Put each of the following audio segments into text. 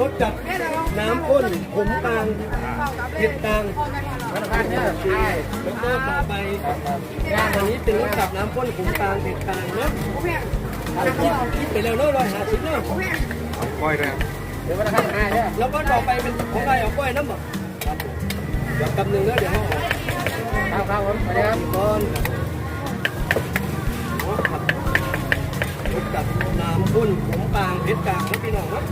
รสจัดน้ำข้นขมกลางเผ็ดกลางแล้วก็ต่อไปอันนี้เป็นรสจัดน้ำข้นขมกลางเผ็ดกลางนะคิดคิดไปแล้วเนาะร้อยห้าสิบเนาะก้อยเลยครับเดี๋ยววันละพันห้าเนี่ยแล้วก็ต่อไปเป็นของใครเอากล้วยน้ำบ่เดี๋ยวกำหนึ่งแล้วเดี๋ยวห้องครับครับผมสวัสดีครับก้อนครับรสจัดน้ำข้นขมกลางเผ็ดกลางนะพี่น้องครับ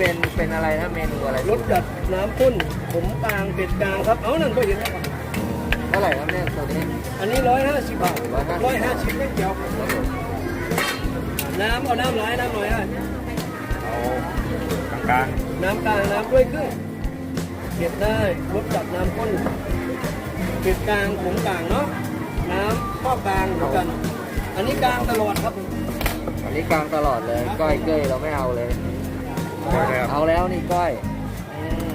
เป็นเป็นอะไรนะเมนูอะไรรสจัดน้ำข้นขมกลางเผ็ดกลางครับ เอานั่นก็เห็นแล้วครับเท่าไหร่ครับเนี่ยตัวนี้อันนี้ร้อยห้าสิบบาทร้อยห้าสิบไม่เกี่ยวน้ำเอาน้ำร้ายน้ำหน่อยฮะเอากลางน้ำกลางน้ำด้วยครึ่งเผ็ดได้รสจัดน้ำข้นเผ็ดกลางขมกลางเนาะน้ำข้อกลางเหมือนกัน อันนี้กลางตลอดครับอันนี้กลางตลอดเลยก้อยเกยเราไม่เอาเลยๆก้อย เลยครับเอาแล้วนี่ก้อย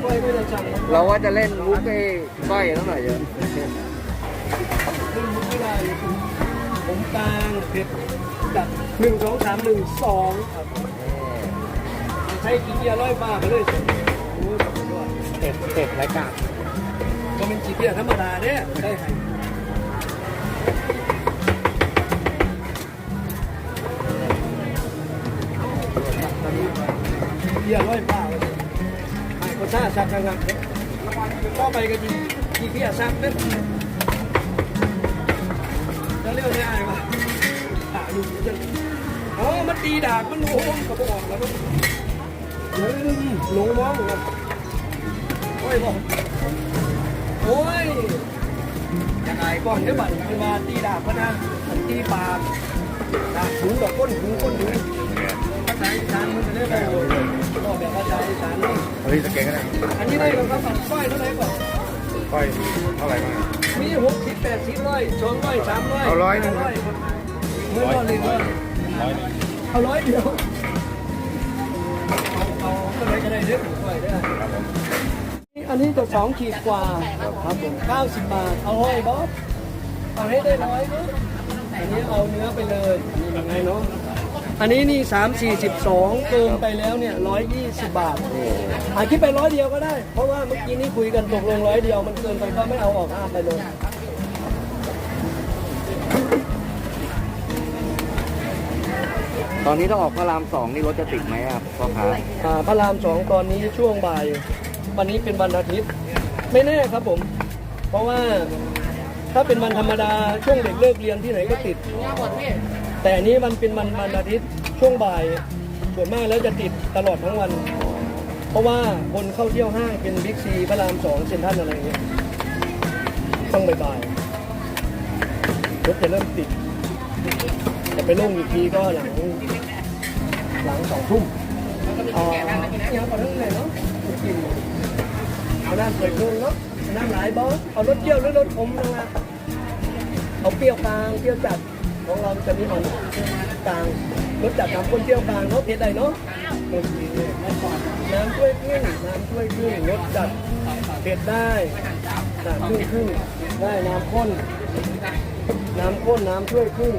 กล้วยก็จะสั่งเราว่าจะเล่นมุกไอ้ก้อยตั้งหน่อยเยอะขึ้นมุกไม่ได้ผมกลางเผ็ดจัดหนึ่งสองสามหนึ่งสองครับใช้กี่เกียร์ร้อยบ้าไปเลยโอ้ยสุดยอดเต็มเต็มรายการก็เป็นกี่เกียร์ธรรมดาเนี่ยได้ให้ เกียร์ร้อยบ้าเลยให้ก็ท่าชักกันครับก็ไปกันกี่เกียร์ชักเนี่ยแล้วเรื่องนี้อะไรวะอ่าดูจะอ๋อมันตีดากมันโอ้โหกระบอกแล้วก็เฮ้ยลงมองเลยโอ้ยบอกโอ้ยยังไงก่อนเดี๋ยวบัตรมาตีดาบพนะมันตีปากดาบถุงดอกก้นถุงก้นถุงภาษา อีสานมันจะเรียกว่าโอ้ยก็แบบภาษาอีสานนี่เอาที่สเก็ตก็ได้อันนี้ได้แล้วครับบัตรป้ายเท่าไหร่ก่อนก้อยเท่าไหร่บ้างมีหกสิบแปดสิบร้อยสองร้อยสามร้อยเอาร้อยหนึ่งร้อยเมื่อวันเลยว่าร้อยหนึ่งเอาร้อยเดียวเอาเอาเท่าไหร่ก็ได้เด้อร้อยได้ครับผมอันนี้จะสองขีดกว่าครับผมเก้าสิบบาทเอาห้อยบอสเอาให้ได้ร้อยมั้งอันนี้เอาเนื้อไปเลยนี่ยังไงเนาะ อันนี้นี่สามสี่สิบสองเกินไปแล้วเนี่ยร้อยยี่สิบบาทอาคิดไปร้อยเดียวก็ได้ เพราะว่าเมื่อกี้นี้คุยกันตกลงร้อยเดียวมันเกินไปก็ไม่เอาออกห้ามไปเลยตอนนี้ต้องออกพระรามสองนี่รถจะติดไหมครับพ่อค้าอ่าพระรามสองตอนนี้ช่วงบ่าย วันนี้เป็นวันอาทิตย์ ไม่แน่ครับผม เพราะว่าถ้าเป็นวันธรรมดาช่วงเด็กเลิกเรียนที่ไหนก็ติด แต่อันนี้มันเป็นวันวันอาทิตย์ช่วงบ่ายส่วนมากแล้วจะติดตลอดทั้งวัน เพราะว่าคนเข้าเที่ยวห้างเป็นบิ๊กซีพระรามสองเซ็นทรัลอะไรอย่างเงี้ยต้องบ่ายๆรถจะเริ่มติดจะไปลงอีกทีก็หลังหลังสองทุ่มอ๋อเนี่ยขอเองเลยเนาะกินเอาน้ำเปิดเครื่งเนาะน้ำหลายบอสเอารสเปรี้ยวหรือรสขมนะเอาเปรี้ยวกลางเปรี้ยวจัด ของเราจะมีของกลางรสจัดน้ำข้นเปรี้ยวกลางเนาะเผ็ดได้เนาะน้ำช่วยครึ่งน้ำช่วยครึ่งรสจัดเผ็ดได้น้ำครึ่งครึ่งได้น้ำข้น น้ำข้นน้ำช่วยครึ่ง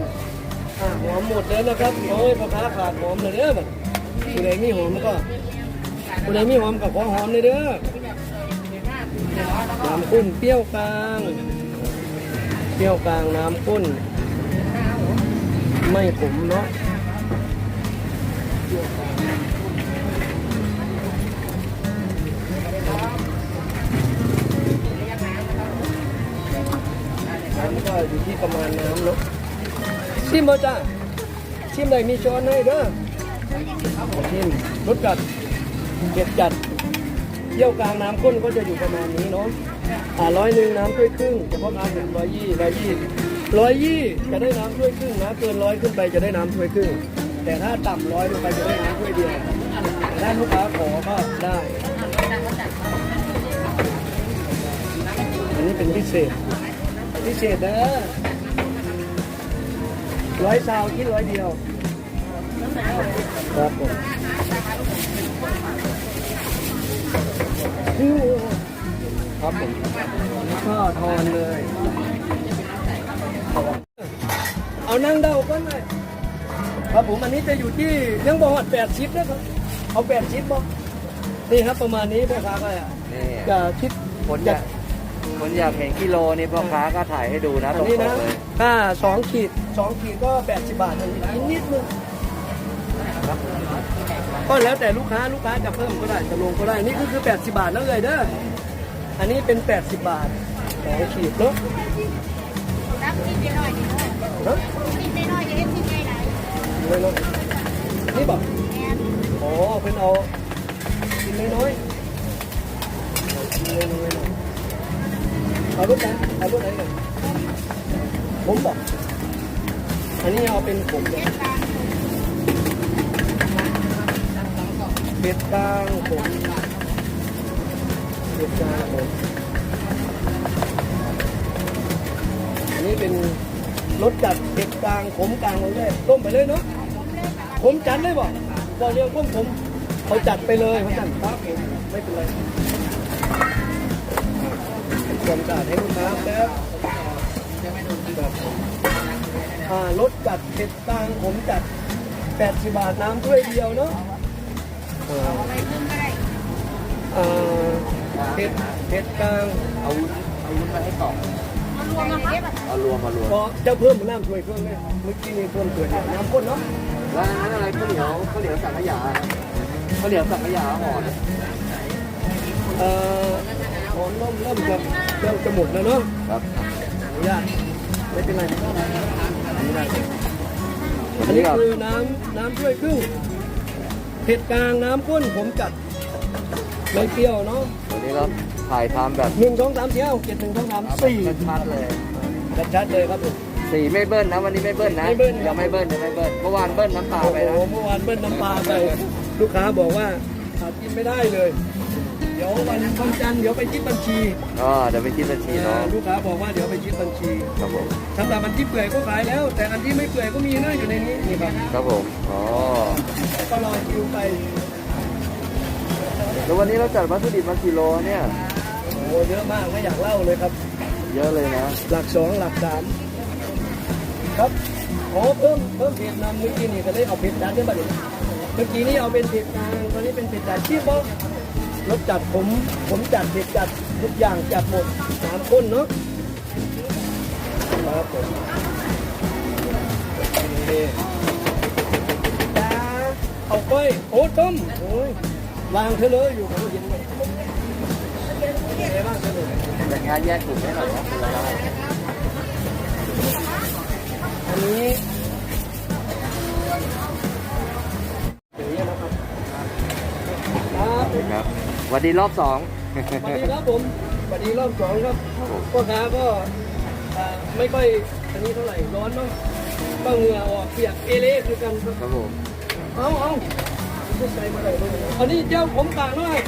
อะหอมหมดแล้วนะครับโอ้ยพ่อค้าขาดหอมเลยเด้อบัดผู้ใดมีหอมก็ผู้ใดมีหอมกับขอหอมเลยเด้อน้ำข้นเปรี้ยวกลาง เปรี้ยวกลางน้ำข้น ไม่ขมเนาะน้ก็อยู่ที่ประมาณน้ำเนาะชิมบ่จ้าชิมได้มีช้อนให้เด้อชิมรสจัดเผ็ดจัดเยี่ยวกลางน้ำข้นก็จะอยู่ประมาณนี้เนาะอ่าร้อยหนึ่งน้ำถ้วยครึ่งเฉพาะน้ำเป็นร้อยยี่ร้อยยี่ ร้อยยี่จะได้น้ำถ้วยครึ่งนะเกินร้อยขึ้นไปจะได้น้ำถ้วยครึ่ง แต่ถ้าต่ำร้อยลงไปจะได้น้ำถ้วยเดียวแต่ถ้าลูกค้าขอก็ได้อันนี้เป็นพิเศษ พิเศษนะร้อยซาวคิดร้อยเดียวครับผมครับผมแล้วก็ทอนเลย เอานั่งเดาก็ได้ครับผมอันนี้จะอยู่ที่ยังบอกว่าแปดชิปนะครับ เอาแปดชิปบอกนี่ครับประมาณนี้พ่อค้าก็นี่จะคิดคนอยากคนอยากเห็นกิโลนี่พ่อค้าก็ถ่ายให้ดูนะอัตรนงนี้ๆนะเลยถ้าสองขีดสองขีดก็แปดสิบบาทอันนี้กินนิดนึงครับก็แล้วแต่ลูกค้าลูกค้าจะเพิ่มก็ได้จะลงก็ได้นี่ก็คือแปดสิบบาทแล้วเลยเด้ออันนี้เป็นแปดสิบบาทสองขีดเนาะ รับกินไปหน่อยหนึงเนอะเนาะกินไปหน่อยจะได้กินไงไหนเลยเนาะนี่บอกอ๋อเป็นเอากินน้อยๆเอากินน้อยๆหน่อยเอาลูกไหนเอาลูกไหนก่อนผมบอกอันนี้เอาเป็นผมเลยเทศกเบ็ดกลางผมเบ็ดกลางผม นี้เป็นรสจัดเผ็ดกลางขมกลางเลยต้มไปเลยเนาะผมจัดเลยบอกบอกเรียงพวกผมเขาจัดไปเลยเขาจัดครับผมไม่เป็นไรความสะอาดให้ลูกค้าแล้วแบบอ่ารสจัดเผ็ดกลางผมจัด80บาทน้ำถ้วยเดียวเนาะอ่าเอาไปขึ้นก็ได้อ่าเผ็ดเผ็ดกลางเอาเอาวุ้นมาให้ก่อ วมกันครับเอารวมมารวมพอจะเพิ่มน้ำถ้วยเพิ่มไหมเมื่อกี้นี่เพิ่มถ้วยเดียวน้ำข้นเนาะแล้วอันนั้นอะไรข้าวเหนียวข้าวเหนียวสังขยาข้าวเหนียวสังขยาห่อนะเอ่อหอมเริ่มเริ่มจะเริ่มจะหมดแล้วเนาะครับอนุญาตไม่เป็นไรอันนี้ได้อัอันนนี้นี้ก็คือน้ำน้ำถ้วยครึ่งเผ็ดกลางน้ำข้นผมจัดไม่เปรี้ยวเนาะอันนี้เรา ถ่ายทำแบบหนึ่งสองสามสี่ห้าหกเจ็ดหนึ่งสองสามสี่ชัดๆเลยชัดๆเลยครับผมสีไม่เบิ้ลนะวันนี้ไม่เบิ้ลนะไม่เบิ้ล ยังไม่เบิ้ลยังไม่เบิ้ลเมื่อวานเบิ้ลน้ำตาโอ้ไปโหนะเมื่อวานเบิ้ลน้ำปลาไปลูกค้าบอกว่าขาดกินไม่ได้เลย เดี๋ยววันวันจันทร์เดี๋ยวไปคิดบัญชีอ๋อเดี๋ยวไปคิดบัญชีเนาะลูกค้าบอกว่าเดี๋ยวไปคิดบัญชีครับผมสำหรับอันที่เปื่อยก็ขายแล้ว แต่อันที่ไม่เปื่อยก็มีนะอยู่ในนี้นี่ครับครับผมอ๋อก็รอคิวไป แล้ววันนี้เราจัดวัตถุดิบมากี่โลเนี่ย โอ้โหเยอะมากไม่อยากเล่าเลยครับ เยอะเลยนะ หลักสองหลักสามครับโอ้เพิ่มเพิ่มเผ็ดนำเมื่อกี้นี่ก็ได้เอาเผ็ดจัดได้บ้างเมื่อกี้นี่เอาเป็นเผ็ดกลางตอนนี้เป็นเผ็ดจัดที่บอกรสจัดผมผมจัดเผ็ดจัดทุกอย่างจัดหมดสามคนเนาะครับผมนี่จ้าเอาก้อยโอ้ต้มโอ้ย วางเธอเลยอยู่กับผู้หญิงเลยบ้างเธอเลยแต่งานแยกกลุ่มให้หน่อยนะคุณละอันนี้อย่างนี้นะครับครับสวัสดีรอบสองสวัสดีครับผมสวัสดีรอบสองครับพ่อค้าก็ไม่ค่อยอันนี้เท่าไหร่ร้อนเนาะก็เหงื่อออกเปียกเอเล่คือกันครับครับผมเอาเอา อันนี้เจ้าผมกลางหน่อย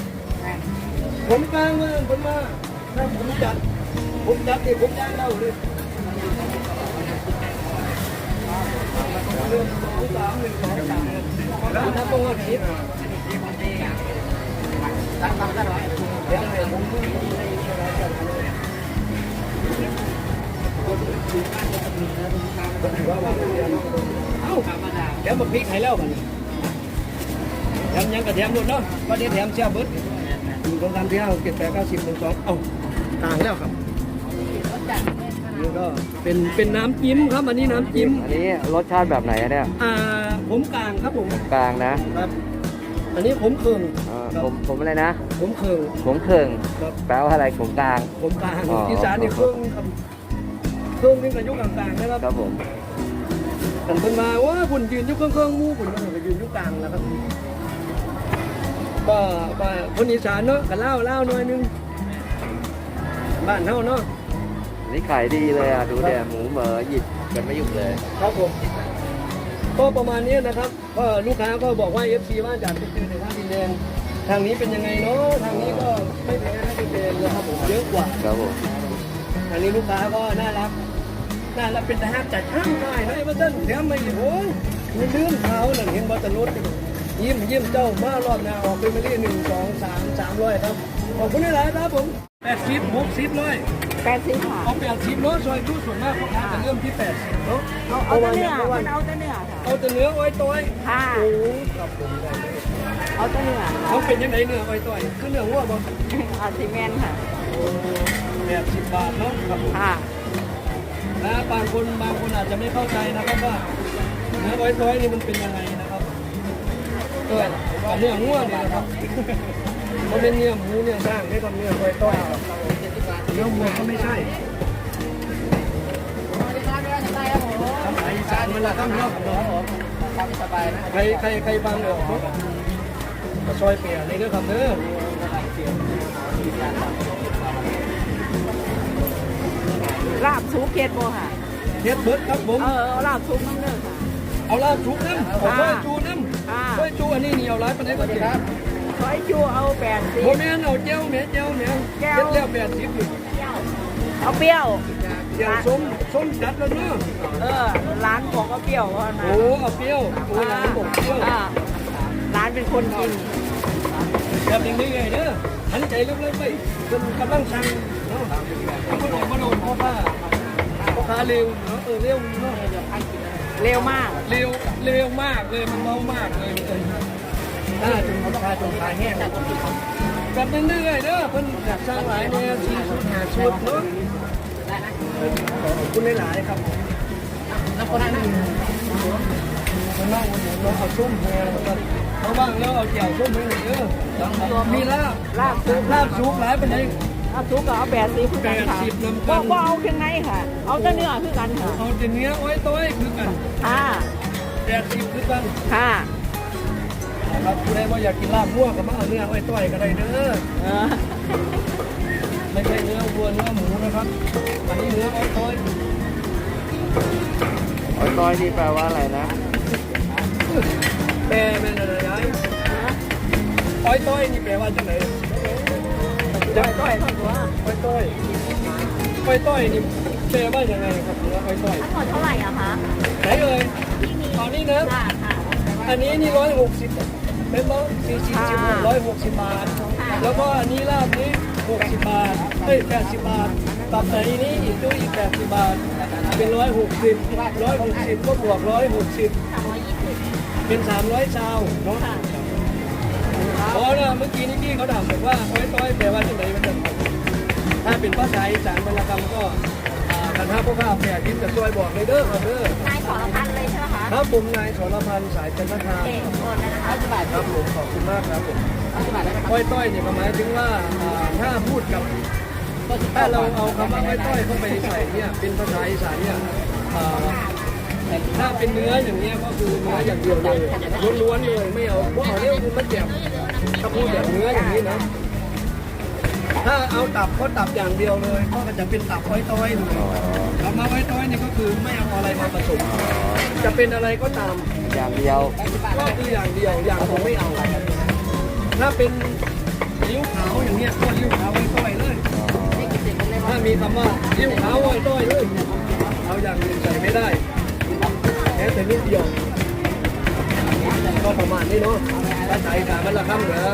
ผมกลางเมื่อผมมาถ้าผมจัด ผมจัดนี่ผมย่างเล่าเลยหนึ่งสองสามหนึ่งสองสามแล้วถ้าต้องว่าคิดเดี๋ยวให้ผมว่าว่าเดี๋ยวเอ้าแถมบักพริกให้แล้วมัน มยังกับแถมหมดเนาะว่าเดี๋ยวแถมเสียเบิดหนึ่งสองสามสี่ห้าหกเจ็ดแปดเก้าสิบหนึ่งสองเอ้าต่างแล้วครับนี่ก็เป็นเป็นน้ำจิ้มครับอันนี้น้ำจิ้มอันนี้รสชาติแบบไหนอะเนี่ยอ่าผมกลางครับผมกลางนะครับ อันนี้ผมเคืองเอ่อครับผมผมอะไรนะ ผมเคืองผมเคิงครับแปลว่าอะไรผมกลาง ผมกลางอ๋ออีสานนี่เครื่องครับเครื่องนี่กระยุกกลางๆนะครับครับผม แต่เพิ่นมาว่าคุณยืนอยุคเครื่องเครื่องๆหมู่คุณก็ยืนอยุคกลางแล้วครับ ก็ก็คนอีสานเนาะกันเล่าเล่าหน่อยนึงบ้านเฮาเนาะอันนี่ขายดีเลยอะดูเดี๋ยหมูเหมอหยิบกันไม่หยุดเลยครับผมก็ประมาณนี้นะครับก็ลูกค้าก็บอกว่า FC ว่าจากไปเจอในท่าดินแดงทางนี้เป็นยังไงเนาะทางนี้ก็ไม่แพ้ท่าดินแดงนะครับผมเยอะกว่าครับผมทางนี้ลูกค้าก็น่ารักน่ารักเป็นทหารจัดห้างได้นะไอ้บ้านแถมไม่โอ้ยมีเรื่องเขาหนึ่งเห็นบอตรถ ยิ้มยิ้มเจ้ามารอบหน้าออกเป็นมาเรียหนึ่งสองสามสามร้อยครับ ขอบคุณหลายๆครับผมแปดสิบหกสิบร้อยแปดสิบค่ะ เอาแปดสิบเนาะซอยตู้ส่วนมากพ่อค้าจะเริ่มที่แปดสิบเนาะเอาเพเอาราะแต่ว่าเนื้เนี่ยเพราะว่าอมันเอาแต่เนื้อค่ะ เอาแต่เนื้ออ้อยต้อยค่ะโอ้ครับผมได้เลยเอาแต่เนื้อเขาเป็นยังไงเนื้ออ้อยต้อยคือเนื้อวัวบ่อาซิเมนค่ะแบบสิบบาทเนาะครับผมค่ะนะบางคนบางคนอาจจะไม่เข้าใจนะครับว่าเนื้ออ้อยต้อยนี่มันเป็นยังไง นะครับเออเนื้องัวเนี่นะครับมันเป็นเนื้อหมูเนื้อสร้างไม่ต้องเนื้ออ้อยต้อยเนื้อวัวก็ไม่ใช่ไอีสานมันละต้องเนาะความสบายนะใครใครใครฟังออกเนาะก็ซอยเปียนี่ก็คำเด้อลาบซุปเค็ดโบค่ะเฮ็ดเบิดครับผม เออเอาลาบซุปน้ำเนื้อค่ะ เอาลาบจุกน้ำเอาซอยจูน้ำ ซอยจูอันนี้เหนียวร้ายปานใดก็เจ็บซอยจูเอาแปดสิโมบแม่นเอาเจ้าแม่เจ้าแม่แก้วเฮ็ดแล้วแปดสิบอยู่เอาเปรี้ยวเดี๋ยวส้มส้มจัดแล้วเนาะเออร้านบอกเอาเปรี้ยวว่านะโอ้เอาเปรี้ยวโอ้ร้านบอกเปรี้ยวอ่าร้านเป็นคนกินแบบนี้ไงเด้อหันใจเร็วๆไปจนกำลังสั่งเนาะเอามาโดนมาโดนพ่อค้าพ่อค้าเร็วเนาะเออเร็วเนาะ เร็วมาก เร็วเร็วมากเลยมันเมามากเลยเออถ้าจนเขาพาจนขาแห้งแบบนั้นเรื่อยๆเด้อเพิ่นอยากสร้างหลายแนวชีสุดหาชุดเนาะขอบคุณหลายๆครับน้ำคนนั้นมันนั่งวันนี้เราเอาส้มแพงกันเขาบ้างแล้วเอาแจ่วส้มให้หน่อยเด้อมีลาบลาบซุปลาบสุกหลายเป็นไง ลาบซุปก็เอาแปดสิบคือกันค่ะแปดสิบน้ำบกัอนกว่าเอาเพียงไงค่ะ เอาแต่เนื้อคือกันค่ะเอาแต่เนื้อไว้ต้อยคือกันค่ะแปดสิบคือกันค่ะครับผู้ใดว่าอยากกินลาบมั่วก็มาเอาเนื้อไว้ต้อยก็ได้เด้อเออไม่ใช่เนื้อวัวเนื้อหมูนะครับอันนี้เนื้ออ้อยต้อยอ้อยต้อยนี่แปลว่าอะไรนะ แปลเป็นอะไรยายอ้อยต้อยนี่แปลว่าจังไหน จ้อยจ้อยตัวอ้อยต้อยอ้อยต้อยนี่แปลว่ายังไงครับเนื้ออ้อยต้อยทั้งหมดเท่าไหร่อะคะไหนเอ่ยตอนนี้นะอันนี้นี่ร้อยหกสิบเป็นร้อยสี่สิบหกร้อยหกสิบบาท แล้วก็อันนี้ลาบนี้หกสิบบาทเอ้ยแปดสิบบาทตับไหนนี้อีกด้วยอีกแปดสิบบาท เป็นร้อยหกสิบร้อยหกสิบก็บวกร้อยหกสิบสามร้อยยี่สิบเป็นสามร้อยชาวเนาะ เพราะนี่ยเมื่อกี้นี่พี่เขาถามบอกว่าอ้อยต้อยแปลว่าที่ไหนมันจะถ้าเป็นภาษาอีสานวรรณกรรมก็คันห้าพวกข้าแปดทิศจะช่วยบอกเลยเด้อครับเด้อนายสรพันธ์เลยใช่ไหมคะครับผมนายสรพันธ์สายจันทคามเอกโอนเลยนะคะครับผมขอบคุณมากครับผมอ้อยต้อยเนี่ยหมายถึงว่าถ้าพูดกับถ้าเราเอาคำว่าอ้อยต้อยเข้าไปใส่เนี่ยเป็นภาษาอีสานเนี่ยถ้าเป็นเนื้ออย่างเงี้ยก็คือเนื้ออย่างเดียวเลยล้วนๆเลยไม่เอาเพราะเอาเรียกคือมันแจ่ม ถ้าพูดแบบเนื้ออย่างนี้นะ ถ้าเอาตับก็ตับอย่างเดียวเลยก็จะเป็นตับอ้อยต้อยเลยคำว่าอ้อยต้อยเนี่ยก็คือไม่เอาอะไรมาผสมจะเป็นอะไรก็ตามอย่างเดียวก็คืออย่างเดียวอย่างผมไม่เอาถ้าเป็นลิ้วขาวอย่างเนี้ยก็ลิ้วขาวไว้ต้อยเลยถ้ามีคำว่าลิ้วขาวไว้ต้อยเลยเอาอย่างอื่นใส่ไม่ได้แค่แต่นิดเดียวก็ประมาณนี้เนาะ ถ้าใส่กามันละคำเหรอ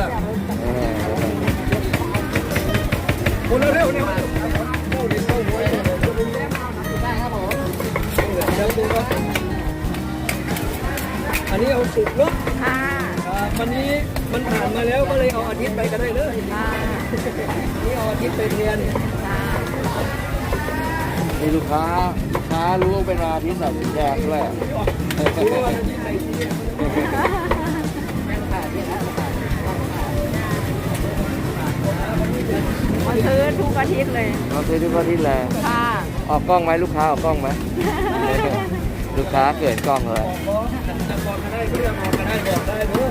เออคนเร็วๆเนี่ยเข้าดินเข้าหัวได้ครับผมเดี๋ยวดูว่าอันนี้เอาสุกเนาะค่ะครับวันนี้มันผ่านมาแล้วก็เลยเอาอาทิตย์ไปก็ได้เลยค่ะนี่เอาอาทิตย์ไปเรียนค่ะมีลูกค้าลูกค้ารู้ว่าเป็นอาทิตย์ใส่สีแดงด้วย กอาทิตย์เลยเราซื้อทุกอาทิตย์เลยค่ะออกกล้องไหมลูกค้าออกกล้องไหม ลูกค้าเกิดกล้องเลยบอกบอกจะบอกก็ได้เรื่องออกก็ได้บอกได้เด้อ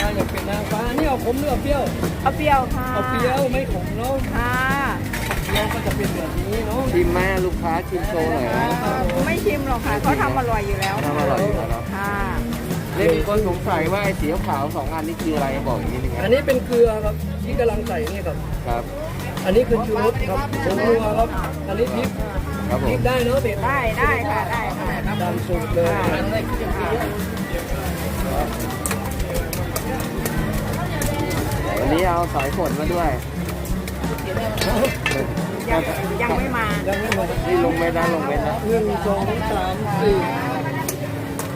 ถ้าอยากเป็นนางฟ้านี่เอาผมเลือกเปรี้ยวเอาเปรี้ยวค่ะเอาเปรี้ยวไม่ขมเนาะค่ะเปรี้ยวก็จะเป็นแบบนี้เนาะชิมไหมลูกค้าชิมโชว์หน่อยนะไม่ชิมหรอกค่ะเขาทำอร่อยอยู่แล้วทำอร่อยอยู่แล้วเนาะค่ะเล่มีคนสงสัยว่าไอ้สีขาวๆสองอันนี้คืออะไรบอกอีกนิดนึงคอัรันบนี้เป็นเกลือครับที่กำลังใส่นี่ครับครับ อันนี้คือชูรสครับผงนัวครับ อันนี้พริกครับผพริมกได้เนาะเผ็ดได้ได้ค่ะได้ค่ะตามสูตรเลยวันนี้เอาสายฝนมาด้วยยังยังไม่มายังไม่หมดนี่ลงเม็ดนะลงเม็ดนะหนึ่งสองสามสี่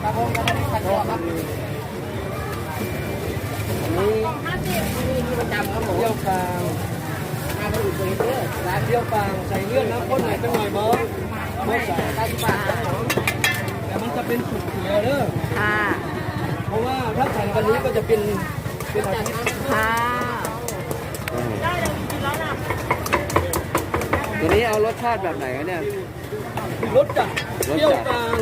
อันนี้เที่ยวกลาง ร้านเที่ยวกลางใส่เลือดน้ำข้นหน่อยเป็นหน่อยมั้งไม่ใส่แต่มันจะเป็นสุกเขียวเด้อค่ะเพราะว่าถ้าสั่งวันนี้ก็จะเป็นเป็นอาทิตย์ค่ะตัวนี้เอารสชาติแบบไหนคะเนี่ยรสจัดเปรี้ยวกลาง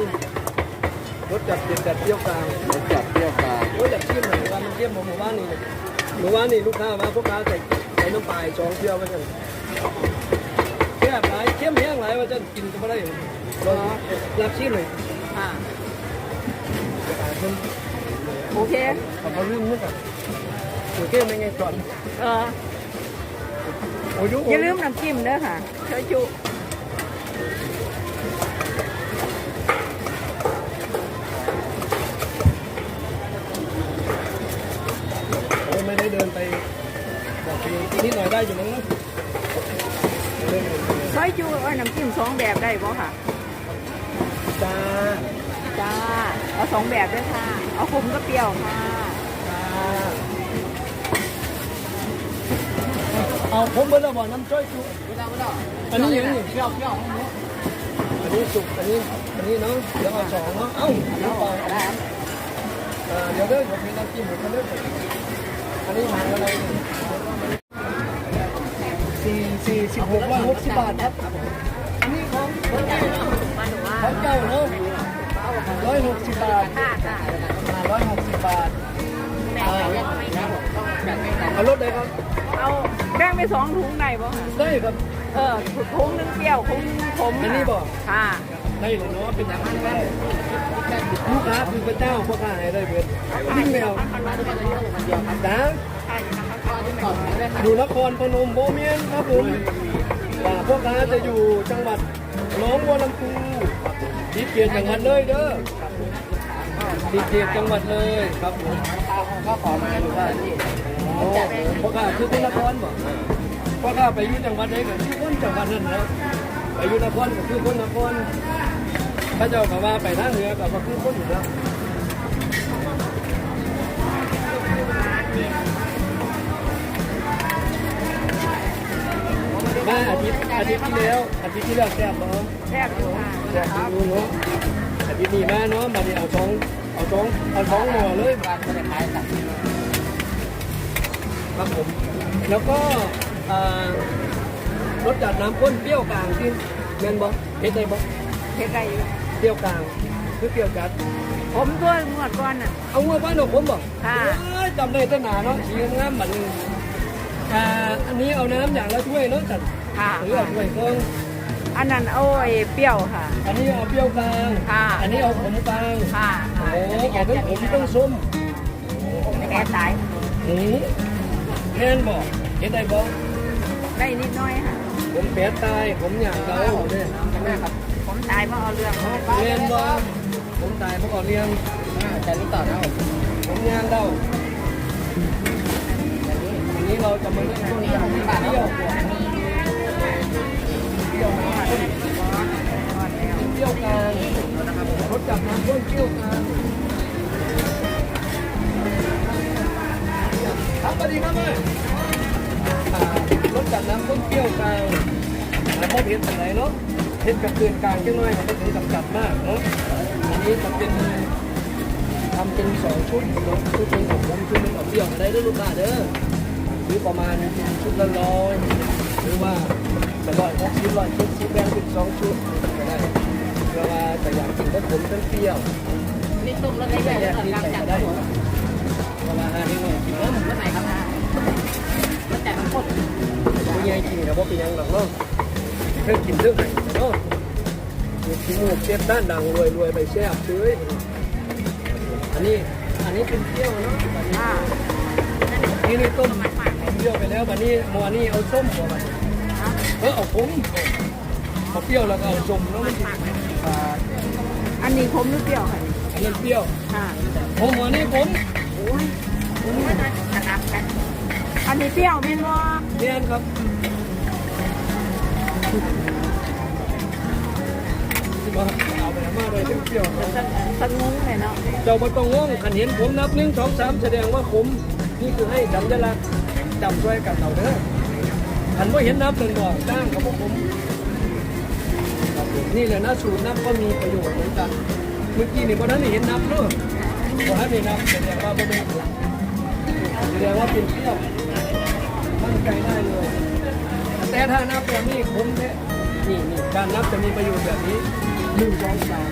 รสจัดเด็ดจัดเปรี้ยวกลางรสจัดเปรี้ยวกลางโอ้ยอยากชิมหน่อยว่ามันเทียมของหมู่บ้านนี่หมู่บ้านนี่ลูกค้ามาพวกค้าใส่ใส่ น้ำปลายสองเที่ยวมาจังแค่หลายเข้มแห้งหลายว่าจะกินก็ไม่ได้ลองรับชิมหน่อยค่ะอ่าเพิ่นโอเคเอาเขาลืมนึกอะโอเคไม่ไงก่อนเออโอ้ยอย่าลืมน้ำจิ้มเด้อค่ะเชยจุ โอ้ยไม่ได้เดินไปบอกทีนิดหน่ อยได้อยู่มั้งนะเดินเชยจุเอาน้ำจิ้มสองแบบได้บ่ค่ะ จ้าจ้า เอาสองแบบด้วยค่ะ เอาขมก็เปรี้ยวค่ะ เอาผมเบอร์ละบ่น้ำจ้อยจุอันนี้ยังนี่เที่ยวเที่ยวอันนี้สุกอันนี้ อันนี้เนาะเดี๋ยวเอาสองเนาะ เอ้าเดี๋ยวเอาอ่าเดี๋ยวเด้อเดี๋ยวมีน้ำจิ้มผมเด้ออันนี้หางอะไร ร้อยหกสิบบาทครับ อันนี้ของของเก่าเนาะของเก่าเนาะ160 บาท160 บาทเอารถเด้ครับ เอาแกงไปสองถุงไหนบ่ได้ครับ เออถุงนึงเปรี้ยวถุงนึงขมอันนี้บ่ค่ะได้เลยเนาะเป็นอย่างนั้นได้ลูกค้าคือพระเจ้าพ่อค้าให้ได้เบิดวิ่งแมวจ้าดูนครพนมโบเมียนครับผม อ่าพ่อค้าจะอยู่จังหวัดหนองบัวลำพูที่เกียรติจังหวัดเลยเด้อที่เกียรติจังหวัดเลยครับผมก็ขอมาหรือว่าที่โอ้พ่อค้าคือคนนครบ่พ่อค้าไปอยู่จังหวัดไหนก็คือคนจังหวัดนั้นนะไปอยู่นครก็คือคนนครพระเจ้าก็ว่าไปทางเหนือก็ว่าคือคนอยู่แล้ว มาอาทิตย์อาทิตย์ที่แล้วอาทิตย์ที่แล้วแซ่บเนาะแซ่บอยู่ค่ะแซ่บอยู่เนาะอาทิตย์นี้มาเนาะมาดิเอาท้องเอาท้องเอาท้องหัวเลยร้านก็จะขายสัตว์ครับผมแล้วก็รสจัดน้ำข้นเปรี้ยวกลางที่เงินบ่เฮ็ดได้บ่เฮ็ดได้อยู่เปรี้ยวกลางคือเปรี้ยวจัดผมด้วยงวดก่อนน่ะเอาหัวบ้านของผมบ่ค่ะจำได้ตั้งนานเนาะสีงามบัดนี้ อ่าอันนี้เอาน้ำอย่างละถ้วยเนาะจัดค่ะ หรือเอาถ้วยเครื่องอันนั้นเอาไอ้เปรี้ยวค่ะ อันนี้เอาเปรี้ยวกลางค่ะ อันนี้เอาขมกลางค่ะโอ้เอาทั้งขมทั้งส้มแก่ตายหืมแม่นบอกเห็นได้บอกได้นิดหน้อยค่ะ ผมแผลตายผมอยากเกาเนี่ยผมตายมาเอาเรื่องเขาเรียนบอกผมตายเพราะก่อนเรียนแต่นี่ต่อนะผมผมยางเล่าอั นี้เราจะมาเล่นต้นจากที่เที่ยวเที่ยวน้ำข้นเที่ยวกลางรถจับน้ำข้นเที่ยวกลางครับสวัสดีครับแม่อ่ารถจับน้ำข้นเที่ยวกลางแล้วพบเห็นอะไรเนาะเห็นกับเกินกลางจังหน่อยมันก็ถึงกับจัดมากเนาะอันนี้จะเป็นทำเป็นสองชุดเนาะชุดหนึงของผมชุดหนึงของเดี่ยวอะไรเด้อลูกค้าเด้อ หรือประมาณชุดละร้อยหรือว่าจะร้อยหกสิบร้อยเจ็ดสิบแบ่งเป็นสองชุดก็ได้เพื่อว่าแต่อยากกินก็ขมเป็นเปรี้ยวนี่ตุ้มแล้วได้ยใหญ่แล้วที่กำใส่จัดก็ได้ได้เวลาหาที่หน่อยกินน้ำเมื่อไหร่ครับแล้วแต่ทั้งหมดไม่ยังกินกับว่าเป็นยังหรอกเนาะเพิ่งกินเรื่องไหนเนาะอยู่ที่หมูเชฟด้านดังรวยรวยไปแซ่บซื้ออันนี้อันนี้เป็นเปรี้ยวเนาะค่ะนี่นี่ต้ม รี้ยวไปแล้ววันนี้มอนี่เอาส้มหัวไปเออเอาผมเอาเปรี้ยวแล้วก็เอาส้มแล้วมันอ่าอันนี้ผมหรือเปรี้ยวค่ะอันนั้นเปรี้ยวค่ะผมหัวนี่ผมโอ้ยผมไม่ได้ขนาดกันอันนี้เปรี้ยวแม่นบ่เนียนครับมาเอาไปมาเลยเปรี้ยวๆสักสักงงเลยเนาะเจ้าบ่ต้องง่วงขันเห็นผมนับหนึ่งสองสามแสดงว่าผมนี่คือให้สัญลักษณ์ จำด้วยกันเอาเด้อขันว่าเห็นนับหนึ่อกจ้างกับพวกผมนี่แหละนะสูตรนับก็มีประโยชน์เหมือนกัน เมื่อกี้นี่พอท่านได้เห็นนับเนอะพอท่านได้นับแสดงว่าบ่เป็นแสดงว่าเป็นเที่ยวมั่นใจได้เลย แต่ถ้านับแบบนี้ผมแท้นี่นี่การนับจะมีประโยชน์แบบนี้หนึ่งสองสาม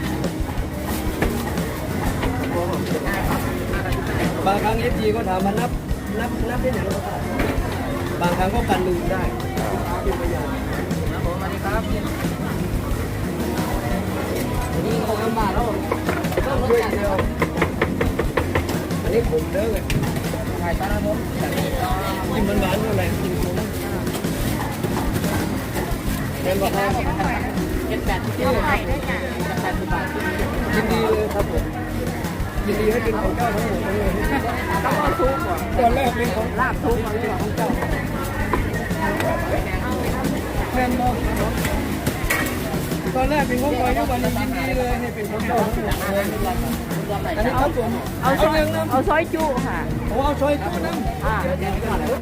บางครั้งเอฟจีก็ถามมานับนับนับได้ไหนเราก็ บางครั้งก็กันลืมได้เป็นประโยชน์ครับผมสวัสดีครับนี่เขาลำบากแล้วเพิ่มรถช่วยจักรเดียวอันนี้ผมเด้อเลยถ่ายตาละผมจักรกินมันหวานเท่าไหร่กินผมเป็นว่าครับเจ็ดแปดสิบเอาไข่ด้วยจ้ะแปดสิบบาทยินดีเลยครับผม ยินดีให้เป็นของเจ้าทั้งหมดเลยต้องเอาซุปก่อนตอนแรกเป็นของลาบซุปก่อนเลยเหรอของเจ้าแฟนบอกตอนแรกเป็นของใครทุกวันนี้ยินดีเลยให้เป็นของเจ้าทั้งหมดเลยอันนี้ครับผมเอาซอยเรื่องน้ำเอาซอยจุค่ะผมเอาซอยตู้น้ำอ่า